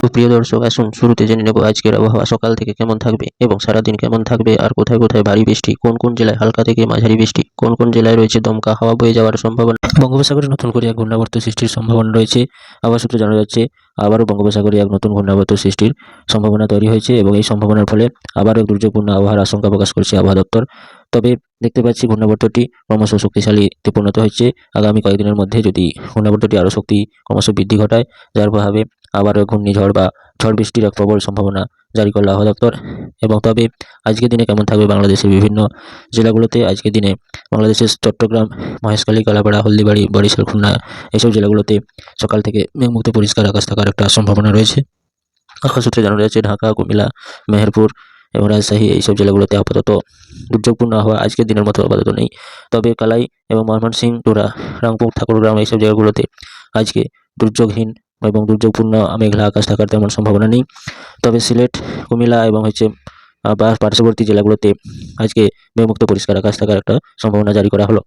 তো প্রিয় দর্শক, আসুন শুরুতে জেনে নেব আজকের আবহাওয়া, সকাল থেকে কেমন থাকবে এবং সারাদিন কেমন থাকবে আর কোথায় কোথায় ভারী বৃষ্টি, কোন কোন জেলায় হালকা থেকে মাঝারি বৃষ্টি, কোন কোন জেলায় রয়েছে দমকা, হাওয়া বয়ে যাওয়ার সম্ভাবনা। বঙ্গোপসাগরে নতুন করে এক ঘূর্ণাবর্ত সৃষ্টির সম্ভাবনা রয়েছে। আবার সূত্রে জানা যাচ্ছে, আবারও বঙ্গোপসাগরে এক নতুন ঘূর্ণাবর্ত সৃষ্টির সম্ভাবনা তৈরি হয়েছে এবং এই সম্ভাবনার ফলে আবারও এক দুর্যোগপূর্ণ আবহাওয়ার আশঙ্কা প্রকাশ করছে আবহাওয়া দপ্তর। তবে দেখতে পাচ্ছি ঘূর্ণাবর্তটি ক্রমশ শক্তিশালীতে পরিণত হচ্ছে আগামী কয়েকদিনের মধ্যে যদি ঘূর্ণাবর্তটি আরও শক্তি ক্রমশ বৃদ্ধি ঘটায়, যার প্রভাবে আবারও ঘূর্ণিঝড় বা ঝড় বৃষ্টির এক প্রবল সম্ভাবনা জারি করল আবহাওয়া দপ্তর। এবং তবে আজকের দিনে কেমন থাকবে বাংলাদেশের বিভিন্ন জেলাগুলোতে? আজকের দিনে বাংলাদেশের চট্টগ্রাম, মহেশখালী, কালাপাড়া, হলদিবাড়ি, বরিশাল, খুলনা এইসব জেলাগুলোতে সকাল থেকে মেঘমুক্ত পরিষ্কার আকাশ থাকার একটা সম্ভাবনা রয়েছে। আকাশ সূত্রে জানা যাচ্ছে, ঢাকা, কুমিল্লা, মেহেরপুর এবং রাজশাহী এইসব জেলাগুলোতে আপাতত দুর্যোগপূর্ণ হওয়া আজকের দিনের মতো আপাতত নেই। তবে কালাই এবং ময়মনসিংহ, ডোরা রাংপুর ঠাকুরগ্রাম এইসব জায়গাগুলোতে আজকে দুর্যোগহীন এবং দুর্যোগপূর্ণ মেঘলা আকাশ থাকার তেমন সম্ভাবনা নেই। তবে সিলেট, কুমিল্লা এবং হচ্ছে বা পার্শ্ববর্তী জেলাগুলোতে আজকে মেঘমুক্ত পরিষ্কার আকাশ থাকার একটা সম্ভাবনা জারি করা হলো।